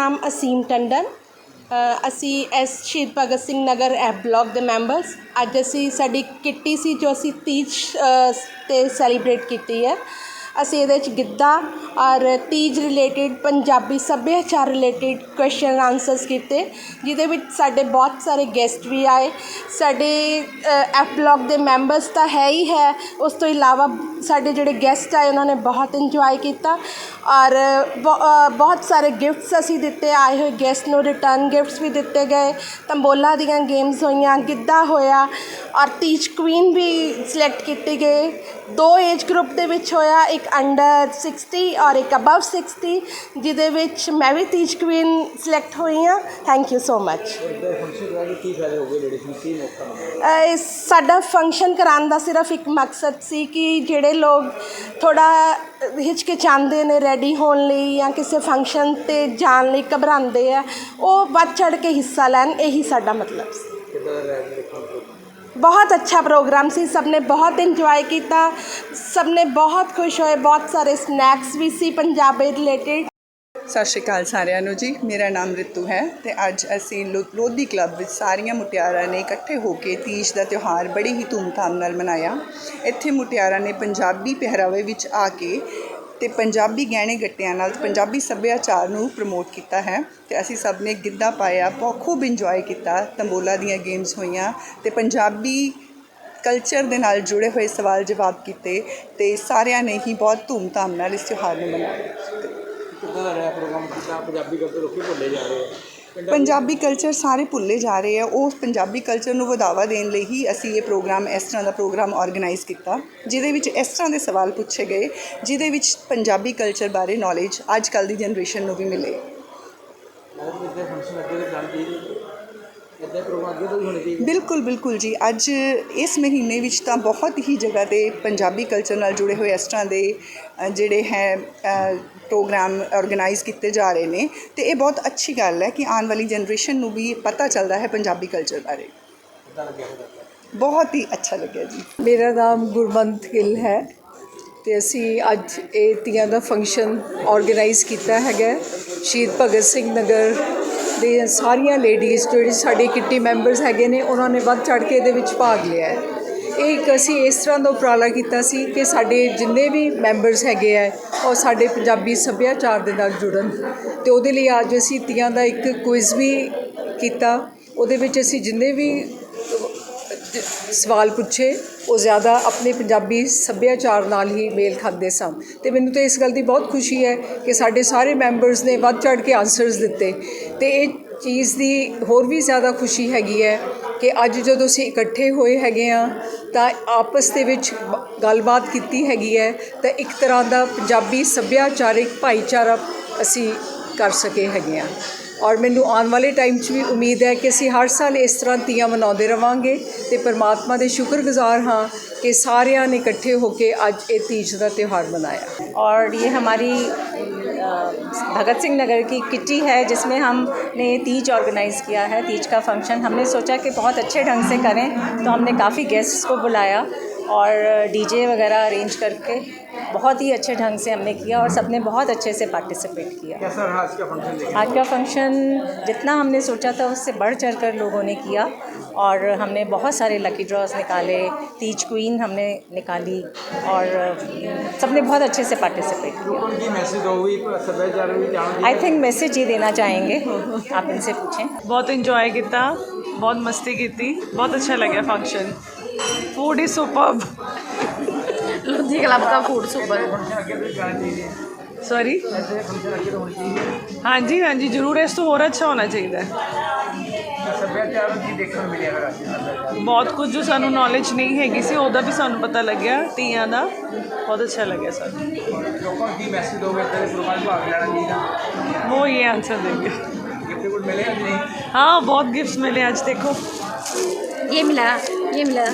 ਨਾਮ ਅਸੀਮ ਟੰਡਨ। ਅਸੀਂ ਐਸ ਸ਼ਹੀਦ ਭਗਤ ਸਿੰਘ ਨਗਰ ਐਪ ਬਲਾਕ ਦੇ ਮੈਂਬਰਸ। ਅੱਜ ਅਸੀਂ ਸਾਡੀ ਕਿੱਟੀ ਸੀ ਜੋ ਅਸੀਂ ਤੀਜ ਅ, ਤੇ ਸੈਲੀਬ੍ਰੇਟ ਕੀਤੀ ਹੈ। ਅਸੀਂ ਇਹਦੇ 'ਚ ਗਿੱਧਾ ਔਰ ਤੀਜ ਰਿਲੇਟਿਡ ਪੰਜਾਬੀ ਸੱਭਿਆਚਾਰ ਰਿਲੇਟਿਡ ਕੁਐਸਚਨ ਆਨਸਰਸ ਕੀਤੇ, ਜਿਹਦੇ ਵਿੱਚ ਸਾਡੇ ਬਹੁਤ ਸਾਰੇ ਗੈਸਟ ਵੀ ਆਏ। ਸਾਡੇ ਐਫ ਬਲੋਕ ਦੇ ਮੈਂਬਰਸ ਤਾਂ ਹੈ ਹੀ ਹੈ। ਉਸ ਤੋਂ ਇਲਾਵਾ ਸਾਡੇ ਜਿਹੜੇ ਗੈਸਟ ਆਏ, ਉਹਨਾਂ ਨੇ ਬਹੁਤ ਇੰਜੋਏ ਕੀਤਾ। ਔਰ ਬ- ਬਹੁਤ ਸਾਰੇ ਗਿਫਟਸ ਅਸੀਂ ਦਿੱਤੇ, ਆਏ ਹੋਏ ਗੈਸਟ ਨੂੰ ਰਿਟਰਨ ਗਿਫਟਸ ਵੀ ਦਿੱਤੇ ਗਏ। ਤੰਬੋਲਾ ਦੀਆਂ ਗੇਮਸ ਹੋਈਆਂ, ਗਿੱਧਾ ਹੋਇਆ ਔਰ ਤੀਜ ਕੁਈਨ ਵੀ ਸਿਲੈਕਟ ਕੀਤੀ ਗਈ ਦੋ ਏਜ ਗਰੁੱਪ ਦੇ ਵਿੱਚ ਹੋਇਆ ਇੱਕ ਅੰਡਰ 60 ਔਰ ਇੱਕ ਅਬਵ 60 ਜਿਹਦੇ ਵਿੱਚ ਮੈਂ ਵੀ ਤੀਜ ਕੁਈਨ ਸਿਲੈਕਟ ਹੋਈ ਹਾਂ। ਥੈਂਕ ਯੂ ਸੋ ਮੱਚ ਸਾਡਾ ਫੰਕਸ਼ਨ ਕਰਾਉਣ ਦਾ ਸਿਰਫ ਇੱਕ ਮਕਸਦ ਸੀ ਕਿ ਜਿਹੜੇ ਲੋਕ ਥੋੜਾ ਹਿਚਕਿਚਾਉਂਦੇ ਨੇ ਰੈਡੀ ਹੋਣ ਲਈ ਜਾਂ ਕਿਸੇ ਫੰਕਸ਼ਨ ਤੇ ਜਾਣ ਲਈ ਘਬਰਾਉਂਦੇ ਆ, ਉਹ ਵੱਧ ਚੜ ਕੇ ਹਿੱਸਾ ਲੈਣ, ਇਹੀ ਸਾਡਾ ਮਤਲਬ ਸੀ। ਬਹੁਤ ਅੱਛਾ ਪ੍ਰੋਗਰਾਮ ਸੀ ਸਭ ਨੇ ਬਹੁਤ ਇੰਜੋਏ ਕੀਤਾ ਸਭ ਨੇ ਬਹੁਤ ਖੁਸ਼ ਹੋਏ ਬਹੁਤ ਸਾਰੇ ਸਨੈਕਸ ਵੀ ਸੀ ਪੰਜਾਬੀ ਰਿਲੇਟਡ ਸਤਿ ਸ਼੍ਰੀ ਅਕਾਲ ਸਾਰਿਆਂ ਨੂੰ ਜੀ ਮੇਰਾ ਨਾਮ ਰਿਤੂ ਹੈ ਤੇ ਅੱਜ ਅਸੀਂ ਲੋ- ਲੋਧੀ ਕਲੱਬ ਵਿੱਚ ਸਾਰੀਆਂ ਮੁਟਿਆਰਾਂ ਨੇ ਇਕੱਠੇ ਹੋ ਕੇ ਤੀਜ ਦਾ ਤਿਉਹਾਰ ਬੜੀ ਹੀ ਧੂਮਧਾਮ ਨਾਲ ਮਨਾਇਆ ਇੱਥੇ ਮੁਟਿਆਰਾਂ ਨੇ ਪੰਜਾਬੀ ਪਹਿਰਾਵੇ ਵਿੱਚ ਆ ਕੇ ਤੇ ਪੰਜਾਬੀ ਗਹਿਣੇ ਗੱਟਿਆਂ ਨਾਲ ਪੰਜਾਬੀ ਸੱਭਿਆਚਾਰ ਨੂੰ ਪ੍ਰਮੋਟ ਕੀਤਾ ਹੈ ਤੇ ਅਸੀਂ ਸਭ ਨੇ ਗਿੱਧਾ ਪਾਇਆ, ਬਹੁਤ ਖੂਬ ਇੰਜੋਏ ਕੀਤਾ, ਤੰਬੋਲਾ ਦੀਆਂ ਗੇਮਸ ਹੋਈਆਂ ਤੇ ਪੰਜਾਬੀ ਕਲਚਰ ਦੇ ਨਾਲ ਜੁੜੇ ਹੋਏ ਸਵਾਲ ਜਵਾਬ ਕੀਤੇ ਤੇ ਸਾਰਿਆਂ ਨੇ ਹੀ ਬਹੁਤ ਧੂਮਧਾਮ ਨਾਲ ਇਸ ਤਿਉਹਾਰ ਨੂੰ ਮਨਾਇਆ। ਕਿੱਦਾਂ ਰਿਹਾ ਪ੍ਰੋਗਰਾਮ ਕਿੱਦਾਂ ਪੰਜਾਬੀ ਕਰਦੇ ਲੋਕੀ ਭੁੱਲੇ ਜਾ ਰਹੇ ਆ? ਪੰਜਾਬੀ ਕਲਚਰ ਸਾਰੇ ਭੁੱਲੇ ਜਾ ਰਹੇ ਆ। ਉਸ ਪੰਜਾਬੀ ਕਲਚਰ ਨੂੰ ਵਧਾਵਾ ਦੇਣ ਲਈ ਹੀ ਅਸੀਂ ਇਹ ਪ੍ਰੋਗਰਾਮ ਇਸ ਤਰ੍ਹਾਂ ਦਾ ਪ੍ਰੋਗਰਾਮ ਆਰਗੇਨਾਈਜ਼ ਕੀਤਾ ਜਿਹਦੇ ਵਿੱਚ ਇਸ ਤਰ੍ਹਾਂ ਦੇ ਸਵਾਲ ਪੁੱਛੇ ਗਏ ਜਿਹਦੇ ਵਿੱਚ ਪੰਜਾਬੀ ਕਲਚਰ ਬਾਰੇ ਨੌਲੇਜ ਅੱਜ ਕੱਲ੍ਹ ਦੀ ਜਨਰੇਸ਼ਨ ਨੂੰ ਵੀ ਮਿਲੇ। ਇੱਦਾਂ ਪ੍ਰੋਗਰਾਮ ਅੱਗੇ ਤੋਂ ਵੀ ਹੋਣੇ ਚਾਹੀਦੇ। ਬਿਲਕੁਲ ਬਿਲਕੁਲ ਜੀ। ਅੱਜ ਇਸ ਮਹੀਨੇ ਵਿੱਚ ਤਾਂ ਬਹੁਤ ਹੀ ਜਗ੍ਹਾ ਤੇ ਪੰਜਾਬੀ ਕਲਚਰ ਨਾਲ ਜੁੜੇ ਹੋਏ ਇਸ ਤਰ੍ਹਾਂ ਦੇ ਅ, ਜਿਹੜੇ ਹੈ ਅ, ਪ੍ਰੋਗਰਾਮ ਆਰਗੇਨਾਈਜ਼ ਕੀਤੇ ਜਾ ਰਹੇ ਨੇ। ਤੇ ਇਹ ਬਹੁਤ ਅੱਛੀ ਗੱਲ ਹੈ ਕਿ ਆਉਣ ਵਾਲੀ ਜਨਰੇਸ਼ਨ ਨੂੰ ਵੀ ਪਤਾ ਚੱਲਦਾ ਹੈ ਪੰਜਾਬੀ ਕਲਚਰ ਬਾਰੇ। ਕਿੱਦਾਂ ਲੱਗਿਆ ਫਿਰ ਬਹੁਤ ਹੀ ਅੱਛਾ ਲੱਗਿਆ ਜੀ। ਮੇਰਾ ਨਾਮ ਗੁਰਮੰਤ ਗਿੱਲ ਹੈ ਤੇ ਅਸੀਂ ਅੱਜ ਇਹ ਤੀਆਂ ਦਾ ਫੰਕਸ਼ਨ ਆਰਗੇਨਾਈਜ਼ ਕੀਤਾ ਹੈਗਾ ਸ਼ਹੀਦ ਭਗਤ ਸਿੰਘ ਨਗਰ ਦੇ ਸਾਰੀਆਂ ਲੇਡੀਜ਼ ਜਿਹੜੀ ਸਾਡੇ ਕਿੱਟੀ ਮੈਂਬਰਸ ਹੈਗੇ ਨੇ, ਉਹਨਾਂ ਨੇ ਵੱਧ ਚੜ ਕੇ ਇਹਦੇ ਵਿੱਚ ਭਾਗ ਲਿਆ ਹੈ। ਇਹ ਇੱਕ ਅਸੀਂ ਇਸ ਤਰ੍ਹਾਂ ਦਾ ਉਪਰਾਲਾ ਕੀਤਾ ਸੀ ਕਿ ਸਾਡੇ ਜਿੰਨੇ ਵੀ ਮੈਂਬਰਸ ਹੈਗੇ ਆ ਉਹ ਸਾਡੇ ਪੰਜਾਬੀ ਸੱਭਿਆਚਾਰ ਦੇ ਨਾਲ ਜੁੜਨ। ਤੇ ਉਹਦੇ ਲਈ ਅੱਜ ਅਸੀਂ ਤੀਆਂ ਦਾ ਇੱਕ ਕੁਇਜ਼ ਵੀ ਕੀਤਾ। ਉਹਦੇ ਵਿੱਚ ਅਸੀਂ ਜਿੰਨੇ ਵੀ ਸਵਾਲ ਪੁੱਛੇ, ਉਹ ਜ਼ਿਆਦਾ ਆਪਣੇ ਪੰਜਾਬੀ ਸੱਭਿਆਚਾਰ ਨਾਲ ਹੀ ਮੇਲ ਖਾਂਦੇ ਸਨ। ਤੇ ਮੈਨੂੰ ਤਾਂ ਇਸ ਗੱਲ ਦੀ ਬਹੁਤ ਖੁਸ਼ੀ ਹੈ ਕਿ ਸਾਡੇ ਸਾਰੇ ਮੈਂਬਰਸ ਨੇ ਵੱਧ ਚੜ ਕੇ ਆਨਸਰਸ ਦਿੱਤੇ। ਤੇ ਇਹ ਚੀਜ਼ ਦੀ ਹੋਰ ਵੀ ਜ਼ਿਆਦਾ ਖੁਸ਼ੀ ਹੈਗੀ ਹੈ ਕਿ ਅੱਜ ਜਦੋਂ ਅਸੀਂ ਇਕੱਠੇ ਹੋਏ ਹੈਗੇ ਆ ਤਾਂ ਆਪਸ ਦੇ ਵਿੱਚ ਗੱਲਬਾਤ ਕੀਤੀ ਹੈਗੀ ਹੈ, ਤਾਂ ਇੱਕ ਤਰ੍ਹਾਂ ਦਾ ਪੰਜਾਬੀ ਸੱਭਿਆਚਾਰਿਕ ਭਾਈਚਾਰਾ ਅਸੀਂ ਕਰ ਸਕੇ ਹੈਗੇ ਆ ਔਰ ਮੈਨੂੰ ਆਉਣ ਵਾਲੇ ਟਾਈਮ 'ਚ ਵੀ ਉਮੀਦ ਹੈ ਕਿ ਅਸੀਂ ਹਰ ਸਾਲ ਇਸ ਤਰ੍ਹਾਂ ਤੀਆਂ ਮਨਾਉਂਦੇ ਰਵਾਂਗੇ ਤੇ ਪਰਮਾਤਮਾ ਦੇ ਸ਼ੁਕਰਗੁਜ਼ਾਰ ਹਾਂ ਕਿ ਸਾਰਿਆਂ ਨੇ ਇਕੱਠੇ ਹੋ ਕੇ ਅੱਜ ਇਹ ਤੀਜ ਦਾ ਤਿਉਹਾਰ ਮਨਾਇਆ और ये हमारी अ, भगत सिंह नगर की किट्टी है जिसमें हमने तीज ऑर्गेनाइज़ किया है तीज का फंक्शन हमने सोचा कि बहुत अच्छे ढंग से करें तो हमने काफ़ी गेस्ट्स को बुलाया और डीजे वगैरह अरेंज करके बहुत ही अच्छे ढंग से हमने किया और सबने बहुत अच्छे से पार्टिसिपेट किया। कैसा रहा आज का फ़ंक्शन आज का फ़ंक्शन जितना हमने सोचा था उससे बढ़ चढ़ कर लोगों ने किया और हमने बहुत सारे लकी ड्रॉज निकाले तीज क्वीन हमने निकाली और सबने बहुत अच्छे से पार्टिसिपेट किया। आई थिंक मैसेज ये देना चाहेंगे। आप इनसे पूछें। बहुत इंजॉय किया बहुत मस्ती की थी बहुत अच्छा लगा फ़ंक्शन फ़ूड इज़ सुपर ਸਬਜ਼ੀ ਕਲੱਬ ਦਾ ਫੂਡ ਸੁਪਰ ਸੌਰੀ ਹਾਂਜੀ ਹਾਂਜੀ, ਜ਼ਰੂਰ ਇਸ ਤੋਂ ਹੋਰ ਅੱਛਾ ਹੋਣਾ ਚਾਹੀਦਾ। ਬਹੁਤ ਕੁਝ ਜੋ ਸਾਨੂੰ ਨੌਲੇਜ ਨਹੀਂ ਹੈਗੀ ਸੀ, ਉਹਦਾ ਵੀ ਸਾਨੂੰ ਪਤਾ ਲੱਗਿਆ, ਤੀਆਂ ਦਾ। ਬਹੁਤ ਅੱਛਾ ਲੱਗਿਆ ਸਾਨੂੰ ਲੋਕਾਂ ਨੂੰ ਕੀ ਮੈਸੇਜ ਦੋਗੇ ਤੇਰੇ ਪ੍ਰੋਗਰਾਮ ਭਾਗ ਲੈਣਾ ਚਾਹੀਦਾ ਉਹ ਇਹ ਆਨਸਰ ਦੇਂਗੇ ਕਿਤੇ ਕੋਲ ਮਿਲੇ ਅੱਜ ਨਹੀਂ ਹਾਂ, ਬਹੁਤ ਗਿਫਟਸ ਮਿਲੇ ਅੱਜ, ਦੇਖੋ। ये मिला ये मिला